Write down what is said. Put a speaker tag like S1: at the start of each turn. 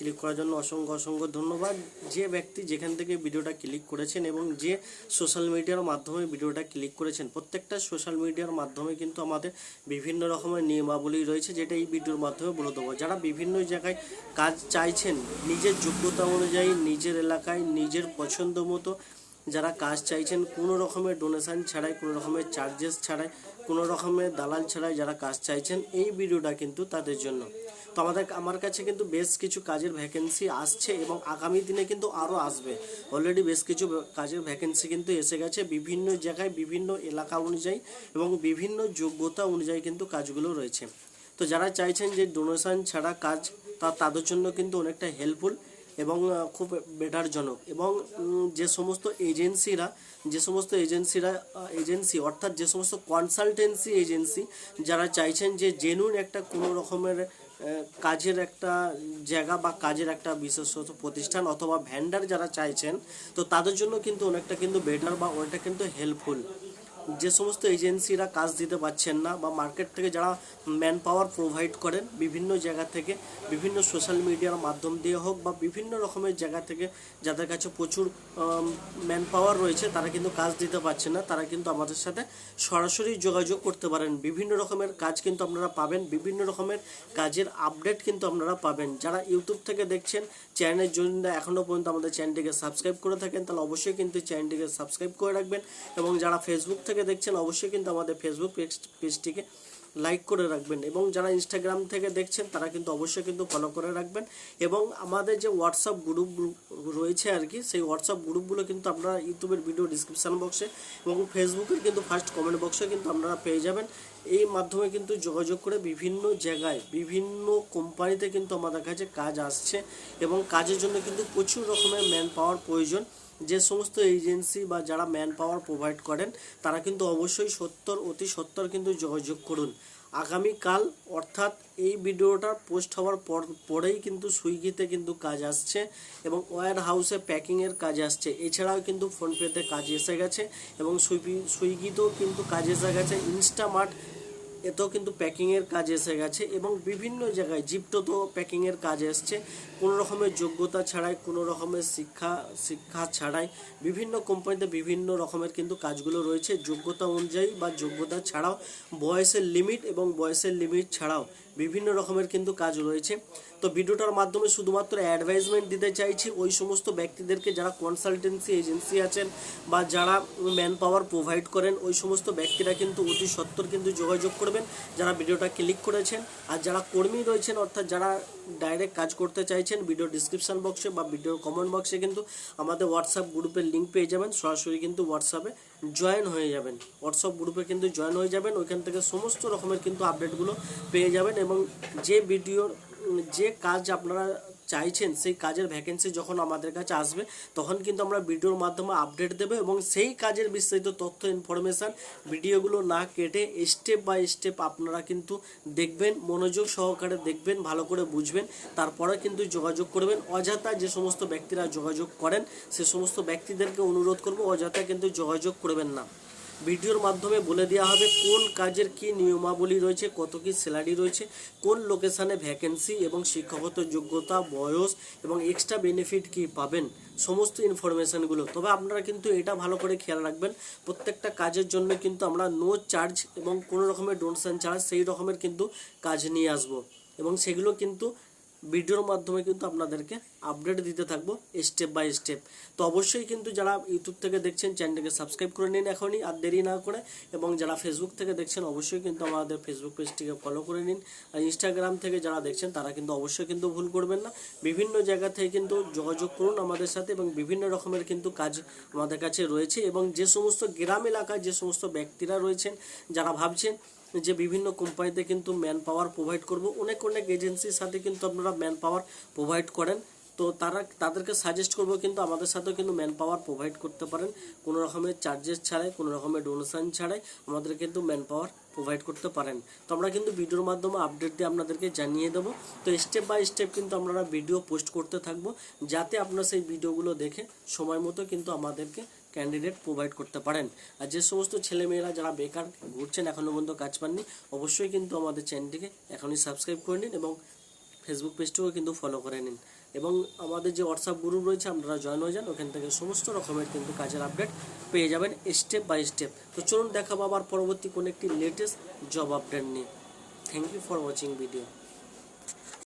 S1: Click করার জন্য অসংখ্য অসংখ্য ধন্যবাদ। যে ব্যক্তি যেখান থেকে ভিডিওটা ক্লিক করেছেন এবং যে সোশ্যাল মিডিয়ার মাধ্যমে ভিডিওটা ক্লিক করেছেন, প্রত্যেকটা সোশ্যাল মিডিয়ার মাধ্যমে কিন্তু আমাদের বিভিন্ন রকমের নিয়মাবলী রয়েছে যেটা এই ভিডিওর মাধ্যমে বলে দেবো। যারা বিভিন্ন জায়গায় কাজ চাইছেন, নিজের যোগ্যতা অনুযায়ী, নিজের এলাকায়, নিজের পছন্দ মতো যারা কাজ চাইছেন, কোনো রকমের ডোনেশন ছাড়াই, কোনো রকমের চার্জেস ছাড়াই, কোনো রকমের দালাল ছাড়াই যারা কাজ চাইছেন, এই ভিডিওটা কিন্তু তাদের জন্য। তো আমাদের, আমার কাছে কিন্তু বেশ কিছু কাজের ভ্যাকেন্সি আসছে এবং আগামী দিনে কিন্তু আরও আসবে। অলরেডি বেশ কিছু কাজের ভ্যাকেন্সি কিন্তু এসে গেছে। বিভিন্ন জায়গায়, বিভিন্ন এলাকা অনুযায়ী এবং বিভিন্ন যোগ্যতা অনুযায়ী কিন্তু কাজগুলো রয়েছে। তো যারা চাইছেন যে ডোনেশন ছাড়া কাজ, তা, তাদের জন্য কিন্তু অনেকটা হেল্পফুল এবং খুব বেটারজনক এবং যে সমস্ত এজেন্সিরা যে সমস্ত এজেন্সিরা এজেন্সি অর্থাৎ যে সমস্ত কনসালটেন্সি এজেন্সি যারা চাইছেন যে জেনুইন একটা কোনো রকমের কাজের একটা জায়গা বা কাজের একটা বিশেষত প্রতিষ্ঠান অথবা ভ্যান্ডার যারা চাইছেন, তো তাদের জন্য কিন্তু অনেকটা কিন্তু বেটার বা অনেকটা কিন্তু হেল্পফুল যে সমস্ত এজেন্সিরা কাজ দিতে পারছেন না বা মার্কেট থেকে যারা ম্যান পাওয়ার প্রোভাইড করেন, বিভিন্ন জায়গা থেকে, বিভিন্ন সোশ্যাল মিডিয়ার মাধ্যম দিয়ে হোক বা বিভিন্ন রকমের জায়গা থেকে যাদের কাছে প্রচুর ম্যান পাওয়ার রয়েছে, তারা কিন্তু কাজ দিতে পারছে না। তারা কিন্তু আমাদের সাথে সরাসরি যোগাযোগ করতে পারেন। বিভিন্ন রকমের কাজ কিন্তু আপনারা পাবেন। বিভিন্ন রকমের কাজের আপডেট কিন্তু আপনারা পাবেন। যারা ইউটিউব থেকে দেখছেন চ্যানেলের জন্য এখনও পর্যন্ত আমাদের চ্যানেলটিকে সাবস্ক্রাইব করে থাকেন, তাহলে অবশ্যই কিন্তু চ্যানেলটিকে সাবস্ক্রাইব করে রাখবেন এবং যারা ফেসবুক থেকে দেখছেন অবশ্যই কিন্তু আমাদের ফেসবুক পেজ পেজটিকে লাইক করে রাখবেন এবং যারা ইনস্টাগ্রাম থেকে দেখছেন তারা কিন্তু অবশ্যই কিন্তু ফলো করে রাখবেন এবং আমাদের যে হোয়াটসঅ্যাপ গ্রুপ রয়েছে আর কি, সেই হোয়াটসঅ্যাপ গ্রুপগুলো কিন্তু আপনারা ইউটিউবের ভিডিও ডিসক্রিপশান বক্সে এবং ফেসবুকের কিন্তু ফার্স্ট কমেন্ট বক্সে কিন্তু আপনারা পেয়ে যাবেন। এই মাধ্যমে কিন্তু যোগাযোগ করে বিভিন্ন জায়গায়, বিভিন্ন কোম্পানিতে কিন্তু আমাদের কাছে কাজ আসছে এবং কাজের জন্য কিন্তু প্রচুর রকমের ম্যান পাওয়ার প্রয়োজন। যে সমস্ত এজেন্সি বা যারা ম্যান পাওয়ার প্রোভাইড করেন, তারা কিন্তু অবশ্যই সত্তর, অতি সত্তর কিন্তু যোগাযোগ করুন। আগামীকাল, অর্থাৎ এই ভিডিওটা পোস্ট হওয়ার পর, পরেই কিন্তু সুইগিতে কিন্তু কাজ আসছে এবং ওয়ার হাউসে প্যাকিংয়ের কাজ আসছে। এছাড়াও কিন্তু ফোনপেতে কাজ এসে গেছে এবং সুইগি, সুইগিতেও কিন্তু কাজ এসে গেছে। ইনস্টামার্ট এতেও কিন্তু প্যাকিংয়ের কাজ এসে গেছে এবং বিভিন্ন জায়গায় তো প্যাকিংয়ের কাজ এসছে। কোনো রকমের যোগ্যতা ছাড়াই, কোনো রকমের শিক্ষা শিক্ষা ছাড়াই বিভিন্ন কোম্পানিতে বিভিন্ন রকমের কিন্তু কাজগুলো রয়েছে। যোগ্যতা অনুযায়ী বা যোগ্যতা ছাড়াও বয়সের লিমিট এবং বয়সের লিমিট ছাড়াও বিভিন্ন রকমের কিন্তু কাজ রয়েছে। তো ভিডিওটার মাধ্যমে শুধুমাত্র অ্যাডভাইজমেন্ট দিতে চাইছি, ওই সমস্ত ব্যক্তিদেরকে যারা কনসালটেন্সি এজেন্সি আছেন বা যারা ম্যান পাওয়ার প্রোভাইড করেন, ওই সমস্ত ব্যক্তিরা কিন্তু অতি সত্তর কিন্তু যোগাযোগ করবেন, যারা ভিডিওটা ক্লিক করেছেন। আর যারা কর্মী রয়েছেন, অর্থাৎ যারা ডাইরেক্ট কাজ করতে চাইছেন ভিডিও ডিসক্রিপশন বক্সে বা ভিডিওর কমেন্ট বক্সে কিন্তু আমাদের হোয়াটসঅ্যাপ গ্রুপের লিঙ্ক পেয়ে যাবেন। সরাসরি কিন্তু হোয়াটসঅ্যাপে জয়েন হয়ে যাবেন। হোয়াটসঅ্যাপ গ্রুপে কিন্তু জয়েন হয়ে যাবেন। ওইখান থেকে সমস্ত রকমের কিন্তু আপডেটগুলো পেয়ে যাবেন এবং যে ভিডিওর যে কাজ আপনারা চাইছেন, সেই কাজের ভ্যাকেন্সি যখন আমাদের কাছে আসবে, তখন কিন্তু আমরা ভিডিওর মাধ্যমে আপডেট দেবো এবং সেই কাজের বিস্তারিত তথ্য ইনফরমেশান ভিডিওগুলো না কেটে স্টেপ বাই স্টেপ আপনারা কিন্তু দেখবেন, মনোযোগ সহকারে দেখবেন, ভালো করে বুঝবেন, তারপরে কিন্তু যোগাযোগ করবেন। অযথা যে সমস্ত ব্যক্তিরা যোগাযোগ করেন, সে সমস্ত ব্যক্তিদেরকে অনুরোধ করব, অযথা কিন্তু যোগাযোগ করবেন না। ভিডিওর মাধ্যমে বলে দেওয়া হবে কোন কাজের কি নিয়মাবলী রয়েছে, কত কি স্যালারি রয়েছে, কোন লোকেশানে ভ্যাকেন্সি এবং শিক্ষাগত যোগ্যতা, বয়স এবং এক্সট্রা বেনিফিট কি পাবেন, সমস্ত ইনফরমেশানগুলো। তবে আপনারা কিন্তু এটা ভালো করে খেয়াল রাখবেন, প্রত্যেকটা কাজের জন্য কিন্তু আমরা নো চার্জ এবং কোনো রকমের ডোনেশন ছাড়া সেই রকমের কিন্তু কাজ নিয়ে আসব। এবং সেগুলো কিন্তু ভিডিওর মাধ্যমে কিন্তু আপনাদেরকে আপডেট দিতে থাকব স্টেপ বাই স্টেপ তো অবশ্যই কিন্তু যারা ইউটিউব থেকে দেখছেন চ্যানেলটিকে সাবস্ক্রাইব করে নিন এখনই আর দেরি না করে, এবং যারা ফেসবুক থেকে দেখছেন, অবশ্যই কিন্তু আমাদের ফেসবুক পেজটিকে ফলো করে নিন। আর ইনস্টাগ্রাম থেকে যারা দেখছেন, তারা কিন্তু অবশ্যই কিন্তু ভুল করবেন না। বিভিন্ন জায়গা থেকে কিন্তু যোগাযোগ করুন আমাদের সাথে, এবং বিভিন্ন রকমের কিন্তু কাজ আমাদের কাছে রয়েছে, এবং যে সমস্ত গ্রাম এলাকায় যে সমস্ত ব্যক্তিরা রয়েছেন, যারা ভাবছেন যে বিভিন্ন কোম্পানিতে কিন্তু ম্যান পাওয়ার প্রোভাইড করব। অনেক অনেক এজেন্সির সাথে কিন্তু আপনারা ম্যান পাওয়ার প্রোভাইড করেন। তো তারা, তাদেরকে সাজেস্ট করব কিন্তু আমাদের সাথেও কিন্তু ম্যান পাওয়ার প্রোভাইড করতে পারেন। কোনো রকমের চার্জেস ছাড়াই, কোনো রকমের ডোনেশন ছাড়াই আমাদের কিন্তু ম্যান পাওয়ার প্রোভাইড করতে পারেন। তো আমরা কিন্তু ভিডিওর মাধ্যমে আপডেট দিয়ে আপনাদেরকে জানিয়ে দেবো। তো স্টেপ বাই স্টেপ কিন্তু আমরা ভিডিও পোস্ট করতে থাকব। যাতে আপনারা সেই ভিডিওগুলো দেখে সময় মতো কিন্তু আমাদেরকে ক্যান্ডিডেট প্রোভাইড করতে পারেন। আর যে সমস্ত ছেলেমেয়েরা যারা বেকার ঘুরছেন এখনও পর্যন্ত কাজ পাননি, অবশ্যই কিন্তু আমাদের চ্যানেলটিকে এখনই সাবস্ক্রাইব করে নিন এবং ফেসবুক পেজটিও কিন্তু ফলো করে নিন। এবং আমাদের যে হোয়াটসঅ্যাপ গ্রুপ রয়েছে, আপনারা জয়েন হয়ে যান, ওখান থেকে সমস্ত রকমের কিন্তু কাজের আপডেট পেয়ে যাবেন স্টেপ বাই স্টেপ তো চলুন দেখাবো আবার পরবর্তী কোনো একটি লেটেস্ট জব আপডেট নিয়ে। Thank you for watching video